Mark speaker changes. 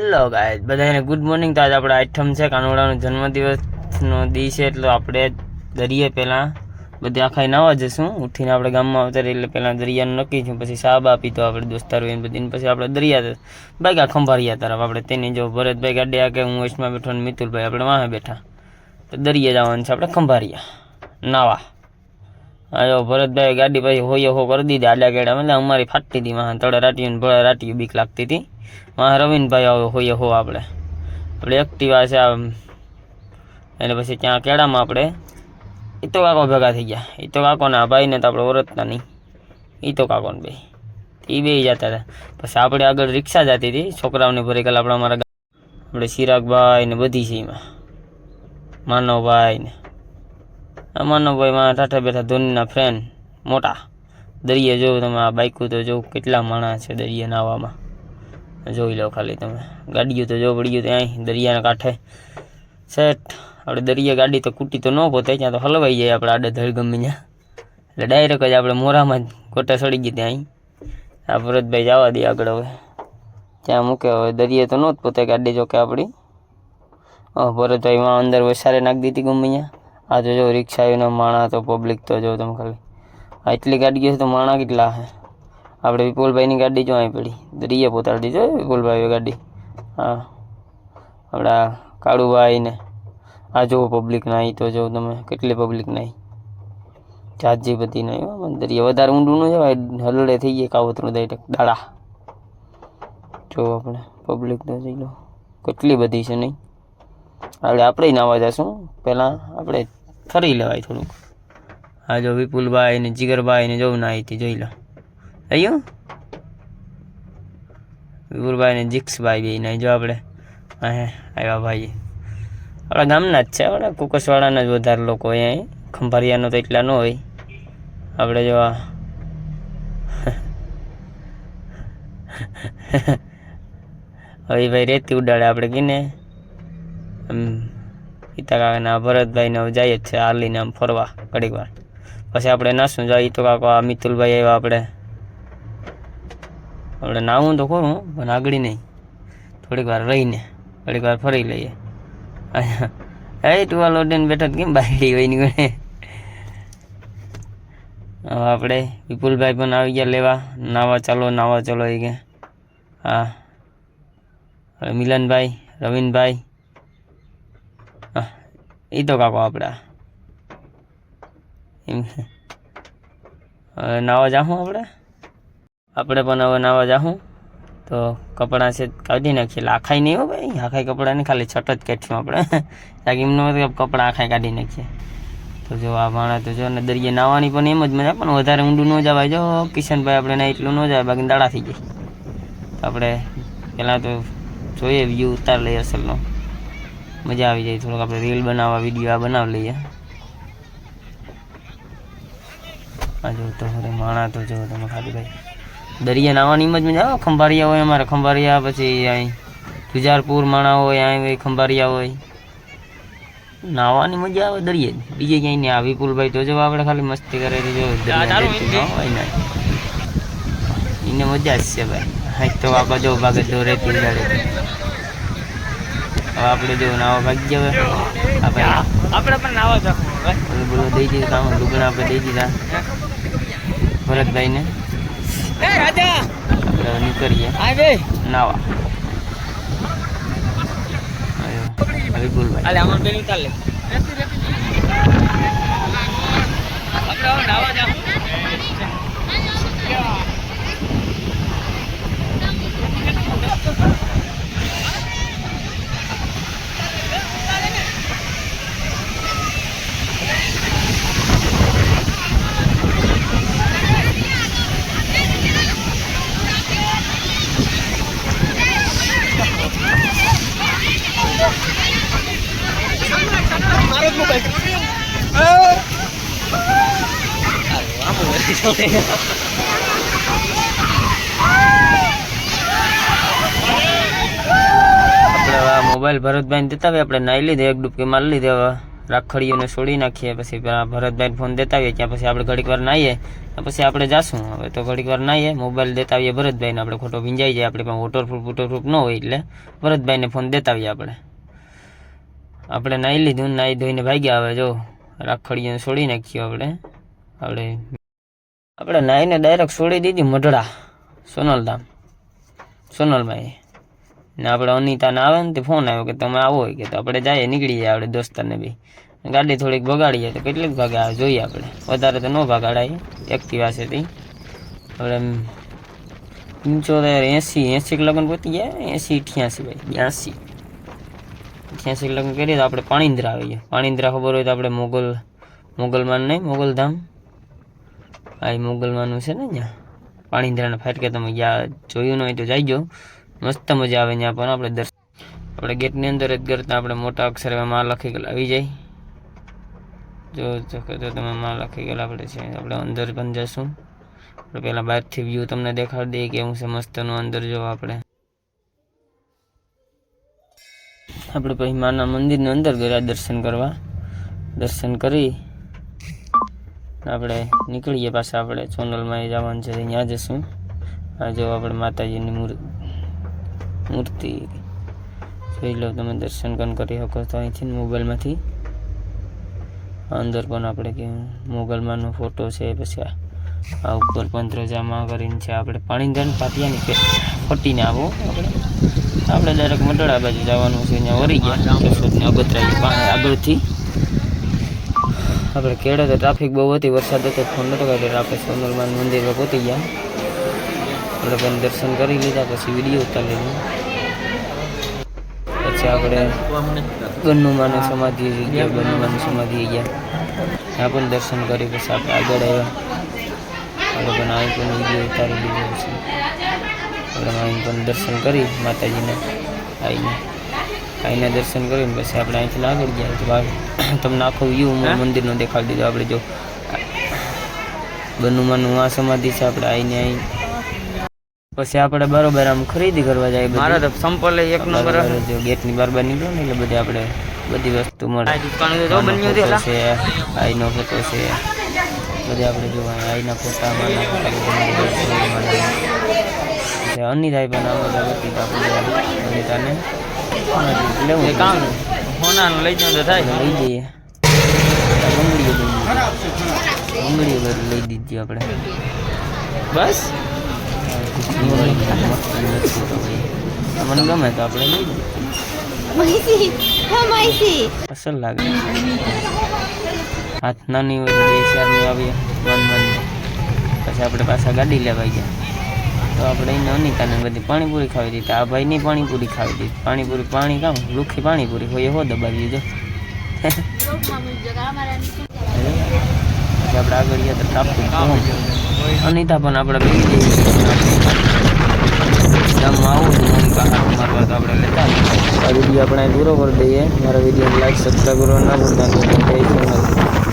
Speaker 1: Hello ગાય બધાને good morning તો આજે આપણે આઠમ છે, કાનોડાનો જન્મદિવસનો દી છે, એટલે આપણે દરિયે પહેલાં બધી આખાઈ નાવા જશું. ઉઠીને આપણે ગામમાં આવતા એટલે પહેલાં દરિયાનું નક્કી છું પછી સાબ આપી તો આપણે દોસ્તારો એને બધીને પછી આપણે દરિયા બાગ્યા ખંભારિયા તરફ. આપણે તેની જો ભરતભાઈ ગાડી આ કે હું વૈષ્ણવ બેઠો ને મિતુલભાઈ આપણે વાહે બેઠા. તો દરિયે જવાનું છે આપણે ખંભારિયા નાવા. હા ભરતભાઈ ગાડી પછી હોય હો કરી દીધી, આડા ગેડા. એટલે અમારી ફાટતી હતી વાહન, તળે રાટીયું ભળે રાટીયું બીક લાગતી હતી. વાહ રવિનભાઈ આવે હોઈએ હો આપણે. આપણે એક્ટિવા છે, આમ એટલે પછી ત્યાં કેળામાં આપણે એ તો કાકો ભેગા થઈ ગયા. એ તો કાકોના ભાઈને તો આપણે ઓરતના નહીં. એ તો કાકો ને ભાઈ એ બે જતા હતા. પછી આપણે આગળ રિક્ષા જતી હતી. છોકરાઓને ભરી ગયેલા આપણે અમારા આપણે ચિરાગભાઈ ને બધી છે એમાં. માનવભાઈ ને. આ માનવભાઈ મારા ટાટા બેઠા ધોનીના ફ્રેન્ડ મોટા. દરિયે જોવો તમે આ બાઇકો તો જો કેટલા માણસ છે દરિયે નાવામાં જોઈ લો ખાલી તમે. ગાડીઓ તો જો પડી ગયું ત્યાં દરિયાના કાંઠે. સેટ આપણે દરિયા ગાડી તો કૂટી તો ન પોતે, ત્યાં તો હલવાઈ જાય આપણે આડે ધડ ગમી ત્યાં એટલે ડાયરેક્ટ જ આપણે મોરામાં જ કોટા સડી ગઈ ત્યાં આ ભરતભાઈ જવા દે આગળ હવે. ત્યાં મૂકે, હવે દરિયે તો નહોત પોતે ગાડી જોકે આપણી. હા ભરતભાઈ માં અંદર વસારે નાખી દીધી ગમે ત્યાં. આ તો જો રિક્ષા આવીને માણા તો પબ્લિક તો જો તમે ખાલી. આટલી એટલી ગાડીઓ છે તો માણા કેટલા છે? આપણે વિપુલભાઈની ગાડી જો અહીં પડી દરિયે પોતાડી જો વિપુલભાઈ ગાડી. હા. આપણા કાળુભાઈ ને આ જુઓ પબ્લિક નાહી તો જો તમે કેટલી પબ્લિક નાહી જાજી બધી નહીં. દરિયા. વધારે ઊંડું ન જવાય, હલડે થઈ ગયા કાવતરું દઈ દાડા. જો આપણે પબ્લિક તો જોઈ લો. કેટલી બધી છે નહીં. આપણે આપણે નાવા જશું. પહેલાં આપણે ફરી લેવાય થોડુંક. આ જો વિપુલભાઈ ને જીગરભાઈ ને જોવું ના અહીંથી જોઈ લો. અહીંયા વિપુલભાઈ ને જીક્ષભાઈ બે નહીં જો આપણે અહીં આવ્યા ભાઈ આપણા ગામના જ છે, આપણા કુકસવાળાના જ વધારે લોકો હોય અહીં ખંભારિયાનો તો એટલા ન હોય. આપણે જો આ હવે ભાઈ રેતી ઉડાડે આપણે કીને. પિતા કાકાના ભરતભાઈને જઈએ જ છે હાલીને આમ ફરવા ઘડીક વાર. પછી આપણે નાશું જાય તો કાકો આ મિતુલભાઈ આવ્યા આપણે. આપણે નાવું તો ખરું, પણ આગળ નહીં. થોડીક વાર રહીને, થોડીક વાર ફરી લઈએ. એ ટુવાલ ઓડીને બેઠા કેમ બાયડી હોયની ગણે હવે આપણે વિપુલભાઈ પણ આવી ગયા લેવા. નાવા ચાલો નાવા ચાલો એ કે. હા. મિલનભાઈ, રવિનભાઈ. હા એ તો કાકો આપણા એમ. હવે નાવા જાઉં આપણે? આપણે પણ હવે નાવા જાઉં તો કપડાં છે કાઢી નાખીએ. એટલે આખાઈ નહીં હો ભાઈ. આખાઈ કપડાં નહીં, ખાલી છટ જ કાઢશું આપણે. કારણ કે એમનો મતલબ કપડાં આખાઈ કાઢી નાખીએ. તો જો આ માણા તો જો ને દરિયે નાવાની પણ એમ જ મજા, પણ વધારે ઊંડું ન જવાય. જો કિશનભાઈ આપણે ના એટલું ન જાય બાકી દાડા થઈ જાય. તો આપણે પહેલાં તો જોઈએ વ્યૂ ઉતાર લઈએ અસલનો. મજા આવી જાય. થોડોક આપણે રીલ બનાવવા વીડિયો આ બનાવી લઈએ. આ જો તો હવે માણા તો જો તમે ખાલી ભાઈ દરિયા નાવાની જ મજા આવે? ખંભારિયા હોય અમારે ખંભારિયા પછી અહીં જુજારપુર માણા હોય અહીં હોય ખંભારિયા હોય. નાવાની મજા આવે દરિયે બીજે ક્યાંય નહીં. આવી પુલભાઈ તો જો આપણે ખાલી મસ્તી કરે તો જો ન હોય ને. એને મજા જ છે ભાઈ. હા તો આપણે જો ભાગે તો રેતી ઉડાડે હવે આપણે જો નાવા ભાગી હવે. આપણે
Speaker 2: પણ નાવા જવું
Speaker 1: બોલો બોલો દઈ દીધા લુગણા આપણે દઈ દીધા. ભરતભાઈને.
Speaker 2: એ રાજા!
Speaker 1: હવે નીકળીએ
Speaker 2: આ બે
Speaker 1: નાવા. બોલ ભાઈ.
Speaker 2: અલે આમાં બેન ઉતાર લે. આપણે નાવા જવું મોબાઈલ
Speaker 1: ભરતભાઈને દેતા આવીએ. આપણે નાઈ લીધે, એક ડૂબકી મારી લીધે હવે. રાખડીઓને છોડી નાખીએ, પછી પેલા ભરતભાઈ ફોન દેતા આવીએ, ત્યાં પછી આપણે ઘડીક વાર નાહીએ પછી આપણે જાશું. હવે તો ઘડીક વાર નાહીએ મોબાઈલ દેતા આવીએ ભરતભાઈને. આપણે ખોટો ભીંજાઈ જાય, આપણે પણ વોટરપ્રૂફ વોટરપ્રૂફ ન હોય એટલે ભરતભાઈને ફોન દેતા આવીએ આપણે. આપણે નાહી લીધું નાહી ધોઈને ભાગ્યા હવે, જો રાખડીઓને છોડી નાખીએ આપણે. આપણે આપણે નાહીને ડાયરેક્ટ છોડી દીધી મઢડા, સોનલધામ. સોનલભાઈ ને આપણે અનિતાને આવે ને તે ફોન આવ્યો કે તમે આવો કે તો આપણે જઈએ નીકળી જાય આપણે દોસ્તરને બી. ગાડી થોડીક બગાડીએ તો કેટલીક ભાગે આવે, જોઈએ આપણે. વધારે તો ન ભગાડાય એક્ટિવા છે તે આપણે પંચોતેર, એંસી એંસી લગ્ન પહોંચી ગયા, એંસી, અઠ્યાસી ભાઈ, બ્યાસી. અઠ્યાસી લગ્ન કરીએ તો આપણે પાણીંદ્રા આવીએ. પાણીંદ્રા ખબર હોય તો આપણે મોગલ મોગલમાં નહીં, મોગલધામ. આ મોગલવાનું છે ને અહીંયા? પાણીંદ્રાના ફાટકે તમે ગયા જોયું ન હોય તો જાયજો મસ્ત મજા આવે ત્યાં પણ આપણે દર્શન આપણે ગેટની અંદર જ કરતા આપણે મોટા અક્ષરે માં લખી ગયેલા આવી જાય. જો જો તમે માં લખી ગયેલા આપણે છે. આપણે અંદર પણ જશું. આપણે પહેલાં બહારથી વ્યૂ તમને દેખાડી દઈએ કેવું છે મસ્તનું અંદર જો આપણે. આપણે પછી માના મંદિરની અંદર ગયા દર્શન કરવા. દર્શન કરી આપણે નીકળીએ પાછા, આપણે સોનલમાં જવાનું છે ત્યાં જશું આ જો આપણે માતાજીની મૂર્તિ જોઈ લો, તમે દર્શન પણ કરી શકો તો અહીંથી મોબાઈલમાંથી. અંદર પણ આપણે કે મોગલમાંનો ફોટો છે, પછી આ ઉપર પંત્રજામાં કરીને છે, આપણે પાણીધન પાટિયાની ફટીને આવો આપણે. આપણે ડાયરેક્ટ મંડળા બાજુ જવાનું છે, અહીંયા વરી ગયા. કેશોદને અગતરાઈ પાણી આગળથી. આપણે કેળે તો ટ્રાફિક બહુ હતી, વરસાદ હતો ફોન નતો કર્યો. એટલે આપણે સોનલમાન મંદિર પહોંચી ગયા. પણ દર્શન કરી લીધા, પછી વીડિયો ઉતારી લીધો. પછી આપણે ગન્નુમાની સમાધિ ગયા, ગન્નુમાની સમાધિ ગયા. ત્યાં પણ દર્શન કરી, પછી આપણે આગળ આવ્યા. પણ અહીં પણ વીડિયો ઉતારી લીધો પછી. આપણે અહીં પણ દર્શન કરી, માતાજીને આવીને આવીને દર્શન કરીને પછી આપણે અહીંથી આગળ ગયા તો તમને આખો વ્યૂ મંદિરનો દેખાડી દીધો. આપણે જો બનુમાનું આ સમાધિ છે આપણે આવીને અહીં પછી આપણે બરોબર આમ ખરીદી કરવા જાય મારા તો સંપલ એક નંબર. જો ગેટની બાર બાર નીકળો ને એટલે બધી આપણે બધી વસ્તુ મળે. છે આઈનો ફોટો છે. બધી આપણે જોવા આઈના ફોટા બધા અનિતાઈ પણ આમાં હતી આપણે અનિતાને લેવું કામ?
Speaker 2: હોનાનું લઈ જાઉં તો થાય.
Speaker 1: લઈ જઈએ. બંગડીઓ લઈ લઈ દીધી આપણે.
Speaker 2: બસ?
Speaker 1: મને ગમે તો આપણે લઈ જઈએ. અસલ લાગે. હાથ નાની હોય આવીએ મન મન. પછી આપણે પાછા ગાડી લેવાઈ ગયા. તો આપણે એને અનિતાને બધી પાણીપુરી ખાવી દીધી આ ભાઈની પાણીપુરી ખાવી દીધી પાણીપુરી પાણી કામ? લુખી પાણીપુરી હોય હો દબાવી દીધો આપણે આગળ ગયા તો ટ્રાફિક અનિતા પણ આપણે આવું તો આપણે આ વીડિયો આપણે પૂરો કરી દઈએ. મારા વીડિયો લાઈક સબસ્ક્રાઈબ કરવા ના ભૂલતા.